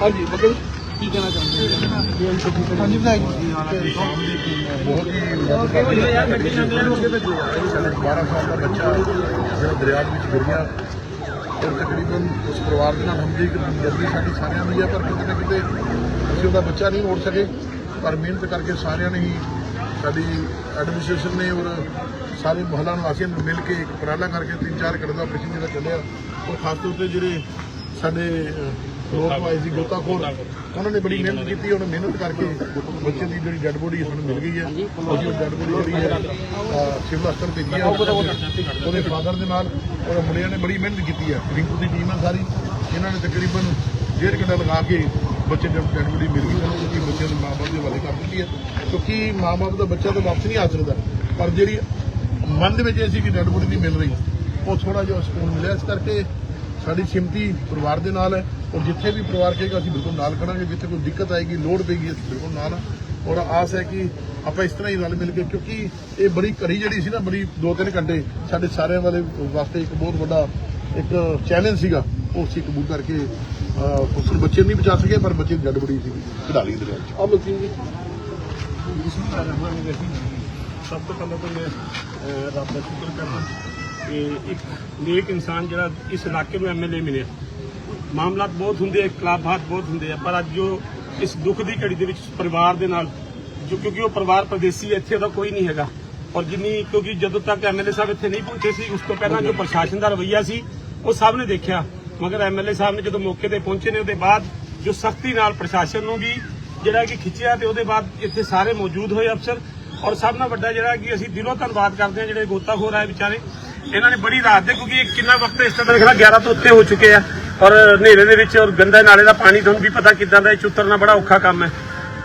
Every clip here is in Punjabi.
ਹਾਂਜੀ ਬਗਲ ਕੀ ਕਹਿਣਾ ਚਾਹੁੰਦੇ ਹਾਂਜੀ ਵਿਧਾਇਕ ਬਹੁਤ ਹੀ? ਯਾਰ ਗੱਡੀ ਲੰਘ ਲੈਣ ਅੱਗੇ ਭੇਜੋ। ਸਾਡੇ 12 ਸਾਲ ਦਾ ਬੱਚਾ ਜਿਹੜਾ ਦਰਿਆ ਵਿੱਚ ਗਿਰ ਗਿਆ ਔਰ ਤਕਰੀਬਨ ਉਸ ਪਰਿਵਾਰ ਦੇ ਨਾਲ ਹਮਦਰਦੀ ਜਲਦੀ ਸਾਡੀ ਸਾਰਿਆਂ ਦੀ ਹੈ ਪਰ ਕਿਤੇ ਨਾ ਕਿਤੇ ਅਸੀਂ ਉਹਦਾ ਬੱਚਾ ਨਹੀਂ ਮੋੜ ਸਕੇ। ਪਰ ਮਿਹਨਤ ਕਰਕੇ ਸਾਰਿਆਂ ਨੇ ਹੀ ਸਾਡੀ ਐਡਮਿਨਿਸਟ੍ਰੇਸ਼ਨ ਨੇ ਔਰ ਸਾਰੇ ਮੁਹੱਲਾ ਨਿਵਾਸੀਆਂ ਨੇ ਮਿਲ ਕੇ ਇੱਕ ਉਪਰਾਲਾ ਕਰਕੇ ਤਿੰਨ ਚਾਰ ਘੰਟੇ ਦਾ ਆਪਰੇਸ਼ਨ ਜਿਹੜਾ ਚੱਲਿਆ ਔਰ ਖਾਸ ਤੌਰ ਤੇ ਜਿਹੜੇ ਸਾਡੇ ਲੋਕ ਆਏ ਸੀ ਗੋਤਾਖੋਰ। ਉਹਨਾਂ ਨੇ ਬੜੀ ਮਿਹਨਤ ਕੀਤੀ ਉਹਨੇ ਮਿਹਨਤ ਕਰਕੇ ਬੱਚੇ ਦੀ ਜਿਹੜੀ ਡੈੱਡ ਬੋਡੀ ਸਾਨੂੰ ਮਿਲ ਗਈ ਹੈ। ਅਸੀਂ ਉਹ ਡੈੱਡ ਬੋਡੀ ਜਿਹੜੀ ਹੈ ਸਿਵਲ ਹਸਪਤਾਲ ਭੇਜੀ ਹੈ। ਉਹਦੇ ਫਾਦਰ ਦੇ ਨਾਲ ਔਰ ਮੁੰਡਿਆਂ ਨੇ ਬੜੀ ਮਿਹਨਤ ਕੀਤੀ ਹੈ। ਰਿੰਕੂ ਦੀ ਟੀਮ ਹੈ ਸਾਰੀ। ਇਹਨਾਂ ਨੇ ਤਕਰੀਬਨ ਡੇਢ ਘੰਟਾ ਲਗਾ ਕੇ ਬੱਚੇ ਦੀ ਡੈੱਡ ਬੋਡੀ ਮਿਲ ਗਈ। ਸਾਨੂੰ ਕਿਉਂਕਿ ਬੱਚੇ ਦੇ ਮਾਪੇ ਦੇ ਹਵਾਲੇ ਕਰ ਦਿੱਤੀ ਹੈ। ਕਿਉਂਕਿ ਮਾਪੇ ਦਾ ਬੱਚਾ ਤਾਂ ਵਾਪਸ ਨਹੀਂ ਆ ਸਕਦਾ। ਪਰ ਜਿਹੜੀ ਮਨ ਦੇ ਵਿੱਚ ਇਹ ਸੀ ਕਿ ਡੈੱਡ ਬੋਡੀ ਨਹੀਂ ਮਿਲ ਰਹੀ ਉਹ ਥੋੜਾ ਜਿਹਾ ਸਕੂਨ ਮਿਲਿਆ ਇਸ ਕਰਕੇ ਸਾਡੀ ਸਿਮਤੀ ਪਰਿਵਾਰ ਦੇ ਨਾਲ ਹੈ ਔਰ ਜਿੱਥੇ ਵੀ ਪਰਿਵਾਰ ਕਹੇਗਾ ਅਸੀਂ ਬਿਲਕੁਲ ਨਾਲ ਖੜਾਂਗੇ ਜਿੱਥੇ ਕੋਈ ਦਿੱਕਤ ਆਏਗੀ ਲੋੜ ਪਏਗੀ ਅਸੀਂ ਬਿਲਕੁਲ ਨਾਲ ਹਾਂ। ਔਰ ਆਸ ਹੈ ਕਿ ਆਪਾਂ ਇਸ ਤਰ੍ਹਾਂ ਹੀ ਰਲ ਮਿਲ ਕੇ ਕਿਉਂਕਿ ਇਹ ਬੜੀ ਘੜੀ ਜਿਹੜੀ ਸੀ ਨਾ ਬੜੀ 2-3 ਘੰਟੇ ਸਾਡੇ ਸਾਰਿਆਂ ਵਾਲੇ ਵਾਸਤੇ ਇੱਕ ਬਹੁਤ ਵੱਡਾ ਇੱਕ ਚੈਲੰਜ ਸੀਗਾ। ਉਹ ਅਸੀਂ ਕਬੂਲ ਕਰਕੇ ਉਸ ਬੱਚੇ ਨੂੰ ਨਹੀਂ ਬਚਾ ਸਕੇ ਪਰ ਬੱਚੇ ਦੀ ਜੱਡ ਬੜੀ ਸੀ ਕਢਾ ਲਈ ਦਰਿਆ 'ਚ। ਅਮਨ ਸਿੰਘ ਜੀ ਸਭ ਤੋਂ ਪਹਿਲਾਂ ਤਾਂ ਮੈਂ ਰੱਬ ਦਾ ਸ਼ੁਕਰ ਕਰਦਾ। ਕਿ ਇੱਕ ਨੇਕ ਇਨਸਾਨ ਜਿਹੜਾ ਇਸ ਇਲਾਕੇ ਨੂੰ ਐਮਐਲਏ ਮਿਲਿਆ। ਮਾਮਲਾਤ ਬਹੁਤ ਹੁੰਦੇ ਆ ਖਿਲਾਫਾਤ ਬਹੁਤ ਹੁੰਦੇ ਆ, ਪਰ ਅੱਜ ਜੋ ਇਸ ਦੁੱਖ ਦੀ ਘੜੀ ਦੇ ਵਿੱਚ ਪਰਿਵਾਰ ਦੇ ਨਾਲ, ਜੋ ਕਿਉਂਕਿ ਉਹ ਪਰਿਵਾਰ ਪਰਦੇਸੀ ਇੱਥੇ ਉਹਦਾ ਕੋਈ ਨਹੀਂ ਹੈਗਾ। ਔਰ ਜਿੰਨੀ, ਕਿਉਂਕਿ ਜਦੋਂ ਤੱਕ ਐਮਐਲਏ ਸਾਹਿਬ ਇੱਥੇ ਨਹੀਂ ਪਹੁੰਚੇ ਸੀ, ਉਸ ਤੋਂ ਪਹਿਲਾਂ ਜੋ ਪ੍ਰਸ਼ਾਸਨ ਦਾ ਰਵੱਈਆ ਸੀ, ਉਹ ਸਭ ਨੇ ਦੇਖਿਆ। ਮਗਰ ਐਮਐਲਏ ਸਾਹਿਬ ਨੇ ਜਦੋਂ ਮੌਕੇ ਤੇ ਪਹੁੰਚੇ ਨੇ, ਉਹਦੇ ਬਾਅਦ ਜੋ ਸਖਤੀ ਨਾਲ ਪ੍ਰਸ਼ਾਸਨ ਨੂੰ ਵੀ ਜਿਹੜਾ ਕਿ ਖਿੱਚਿਆ ਤੇ ਉਹਦੇ ਬਾਅਦ ਇੱਥੇ ਸਾਰੇ ਮੌਜੂਦ ਹੋਏ ਅਫਸਰ। ਔਰ ਸਭ ਨਾਲ ਵੱਡਾ ਜਿਹੜਾ ਕਿ ਅਸੀਂ ਦਿਲੋਂ ਧੰਨਵਾਦ ਕਰਦੇ ਹਾਂ ਜਿਹੜੇ ਗੋਤਾਖੋਰ ਆਏ ਵਿਚਾਰੇ। ਇਹਨਾਂ ਨੇ ਬੜੀ ਰਾਤ ਦੇ ਕਿਉਂਕਿ ਇਹ ਕਿੰਨਾ ਵਕਤ ਇਸ ਤਰ੍ਹਾਂ ਮੇਰਾ ਖਿਆਲ 11 ਤੋਂ ਉੱਤੇ ਹੋ ਚੁੱਕੇ ਆ ਔਰ ਹਨੇਰੇ ਦੇ ਵਿੱਚ ਔਰ ਗੰਦਾ ਨਾਲੇ ਦਾ ਪਾਣੀ ਤੁਹਾਨੂੰ ਵੀ ਪਤਾ ਕਿਦਾਂ ਦਾ ਇਹ 'ਚ ਉਤਰਨਾ ਬੜਾ ਔਖਾ ਕੰਮ ਹੈ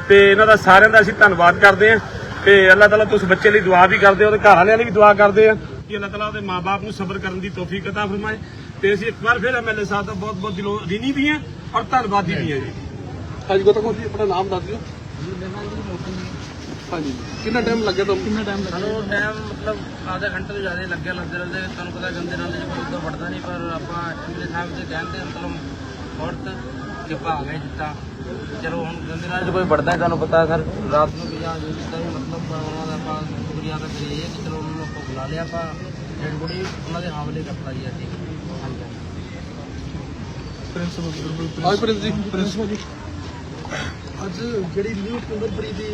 ਤੇ ਇਹਨਾਂ ਦਾ ਸਾਰਿਆਂ ਦਾ ਅਸੀਂ ਧੰਨਵਾਦ ਕਰਦੇ ਹਾਂ ਤੇ ਅੱਲਾਹ ਤਾਲਾ ਤੁਸੀਂ ਬੱਚੇ ਲਈ ਦੁਆ ਵੀ ਕਰਦੇ ਹੋ ਉਹਦੇ ਘਰ ਵਾਲਿਆਂ ਲਈ ਵੀ ਦੁਆ ਕਰਦੇ ਆ ਕਿ ਅੱਲਾਹ ਤਾਲਾ ਉਹਦੇ ਮਾਪੇ ਨੂੰ ਸਬਰ ਕਰਨ ਦੀ ਤੋਫੀਕ عطا ਫਰਮਾਏ ਤੇ ਅਸੀਂ ਇੱਕ ਵਾਰ ਫਿਰ ਐਮਐਲਏ ਸਾਹਿਬ ਦਾ ਬਹੁਤ ਬਹੁਤ ਦਿਲੋਂ ਰਿਣੀ ਵੀ ਹਾਂ ਔਰ ਧੰਨਵਾਦੀ ਵੀ ਹਾਂ ਜੀ ਹਾਂਜੀ ਗੋਤਾਖੋਰ ਜੀ ਆਪਣਾ ਨਾਮ ਦੱਸ ਦਿਓ ਹਾਂਜੀ। ਕਿੰਨਾ ਟਾਈਮ ਲੱਗਿਆ ਤੁਹਾਨੂੰ? ਕਿੰਨਾ ਟਾਈਮ ਸਾਨੂੰ ਟਾਈਮ ਮਤਲਬ ਆਧਾ ਘੰਟੇ ਤੋਂ ਜ਼ਿਆਦਾ ਹੀ ਲੱਗਿਆ ਲੱਗਦੇ ਲੱਗਦੇ ਤੁਹਾਨੂੰ ਪਤਾ ਗੰਦੇ ਨਾਲੇ ਚ ਕੋਈ ਉਦੋਂ ਵੜਦਾ ਨਹੀਂ ਪਰ ਆਪਾਂ ਐਮਐਲਏ ਸਾਹਿਬ ਦੇ ਕਹਿਣ ਤੇ ਮਤਲਬ ਔਰਤ ਕਿ ਭਾਗ ਹੈ ਜਿੱਤਾ ਚਲੋ ਹੁਣ ਗੰਦੇ ਨਾਲੇ ਕੋਈ ਵੜਦਾ ਨਹੀਂ ਤੁਹਾਨੂੰ ਪਤਾ ਸਰ ਰਾਤ ਨੂੰ ਵੀ ਜਾਂ ਜੋ ਜਿੱਦਾਂ ਵੀ ਮਤਲਬ ਉਹਨਾਂ ਦਾ ਆਪਾਂ ਸ਼ੁਕਰੀਆ ਅਦਾ ਕਰੀਏ ਕਿ ਚਲੋ ਉਹਨਾਂ ਨੂੰ ਆਪਾਂ ਬੁਲਾ ਲਿਆ ਆਪਾਂ ਡੈਡ ਬੋਡੀ ਉਹਨਾਂ ਦੇ ਹਵਾਲੇ ਕਰਤਾ ਜੀ ਅੱਜ। ਹਾਂਜੀ। ਆਜ ਪ੍ਰਿੰਸ ਜੀ ਪ੍ਰਿੰਸ ਜੀ। ਅੱਜ ਜਿਹੜੀ ਨਿਊ ਕੁੰਦਰਪੁਰੀ ਦੀ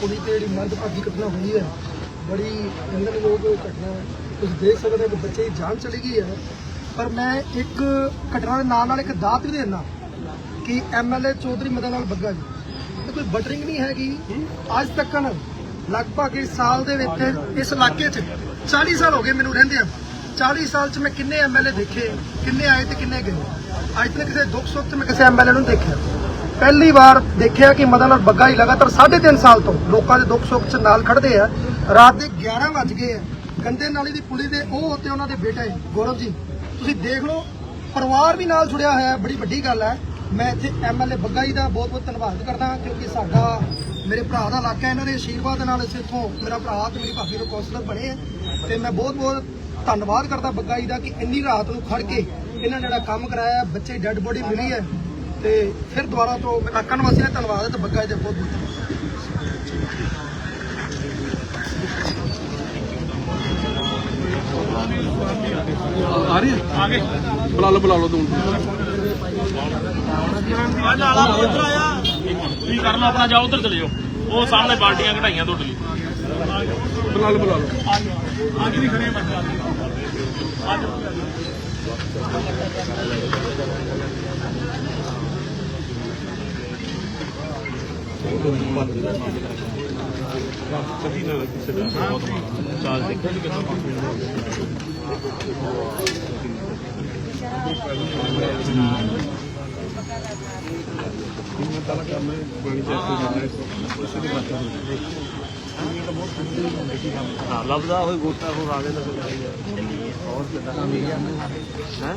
ਕੁੜੀ ਤੇ ਜਿਹੜੀ ਮੰਦਭਾਗੀ ਘਟਨਾ ਹੋਈ ਹੈ, ਬੜੀ ਨਿੰਦਣਯੋਗ ਘਟਨਾ ਹੈ। ਤੁਸੀਂ ਦੇਖ ਸਕਦੇ ਹੋ ਕਿ ਬੱਚੇ ਦੀ ਜਾਨ ਚਲੀ ਗਈ ਹੈ। ਪਰ ਮੈਂ ਇੱਕ ਘਟਨਾ ਦੇ ਨਾਲ ਨਾਲ ਇੱਕ ਦਾਤ ਵੀ ਦੇਣਾ ਕਿ ਐਮਐਲਏ ਚੌਧਰੀ ਮਦਨ ਲਾਲ ਬੱਗਾ ਜੀ। ਇਹ ਕੋਈ ਬਟਰਿੰਗ ਨਹੀਂ ਹੈਗੀ। ਅੱਜ ਤੱਕ ਲਗਭਗ ਇਸ ਸਾਲ ਦੇ ਵਿੱਚ, ਇਸ ਇਲਾਕੇ 'ਚ 40 ਸਾਲ ਹੋ ਗਏ ਮੈਨੂੰ ਰਹਿੰਦੇ ਆ 40 ਸਾਲ 'ਚ ਮੈਂ ਕਿੰਨੇ ਐਮਐਲਏ ਦੇਖੇ, ਕਿੰਨੇ ਆਏ ਤੇ ਕਿੰਨੇ ਗਏ। ਅੱਜ ਤੱਕ ਕਿਸੇ ਦੁੱਖ ਸੁੱਖ 'ਚ ਮੈਂ ਕਿਸੇ ਐਮਐਲਏ ਨੂੰ ਦੇਖਿਆ। ਪਹਿਲੀ ਵਾਰ ਦੇਖਿਆ ਕਿ ਮਦਨ ਲਾਲ ਬੱਗਾ ਹੀ ਲਗਾਤਾਰ 3.5 ਸਾਲ ਤੋਂ ਲੋਕਾਂ ਦੇ ਦੁੱਖ ਸੁੱਖ 'ਚ ਨਾਲ ਖੜਦੇ ਆ। ਰਾਤ ਦੇ 11 ਵੱਜ ਗਏ ਆ। ਗੰਦੇ ਨਾਲੀ ਦੀ ਪੁਲੀ ਦੇ ਉਹ ਤੇ ਉਹਨਾਂ ਦੇ ਬੇਟੇ, ਗੌਰਵ ਜੀ, ਤੁਸੀਂ ਦੇਖ ਲਓ, ਪਰਿਵਾਰ ਵੀ ਨਾਲ ਜੁੜਿਆ ਹੋਇਆ ਹੈ ਬੜੀ ਵੱਡੀ ਗੱਲ ਹੈ ਮੈਂ ਇੱਥੇ ਐਮਐਲਏ ਬੱਗਾ ਜੀ ਦਾ ਬਹੁਤ ਬਹੁਤ ਧੰਨਵਾਦ ਕਰਦਾ ਕਿਉਂਕਿ ਸਾਡਾ, ਮੇਰੇ ਭਰਾ ਦਾ ਇਲਾਕਾ ਇਹਨਾਂ ਦੇ ਆਸ਼ੀਰਵਾਦ ਨਾਲ ਅਸੀਂ ਇੱਥੋਂ ਮੇਰਾ ਭਰਾ ਤੇ ਮੇਰੀ ਭਾਬੀ ਨੂੰ ਕੌਂਸਲਰ ਬਣੇ ਆ। ਤੇ ਮੈਂ ਬਹੁਤ ਬਹੁਤ ਧੰਨਵਾਦ ਕਰਦਾ ਬੱਗਾ ਜੀ ਦਾ ਕਿ ਇੰਨੀ ਰਾਤ ਨੂੰ ਖੜ ਕੇ ਇਹਨਾਂ ਨੇ ਜਿਹੜਾ ਕੰਮ ਕਰਾਇਆ, ਬੱਚੇ ਡੈੱਡ ਬੋਡੀ ਮਿਲੀ ਹੈ। ਤੇ ਫਿਰ ਦੁਬਾਰਾ ਤੋਂ ਇਲਾਕਾ ਨਿਵਾਸੀਆਂ ਦਾ ਧੰਨਵਾਦ ਹੈ ਤੇ ਬੱਗਾ ਜੀ ਦਾ ਬਹੁਤ ਬਹੁਤ। ਧੰਨਵਾਦ ਆ ਰਹੀ ਹੈ? ਆਗੇ ਬੁਲਾ ਲਓ ਬੁਲਾ ਲਓ ਦੋ। ਕੀ ਕਰਨਾ ਆਪਣਾ ਜਾਓ ਉਧਰ ਚਲੇ ਜਾਓ। ਉਹ ਸਾਹਮਣੇ ਬਾਲਟੀਆਂ ਘਟਾਈਆਂ ਤੁਹਾਡੇ ਲਈ। ਬੁਲਾ ਲਓ ਬੁਲਾ ਲਓ। ਅੱਜ ਵੀ ਖੜੇ ਬੱਚਾ ਕਦੀ ਨਾ ਕਿਸੇ ਦਾ ਬਹੁਤ ਕਿ ਕਿੰਨਾ ਹਾਂ ਲੱਭਦਾ ਹੋਏ ਗੋਟਾ ਹੋ। ਆ ਗਿਆ ਤਾਂ ਹੋਰ ਕਿਦਾਂ ਹੈ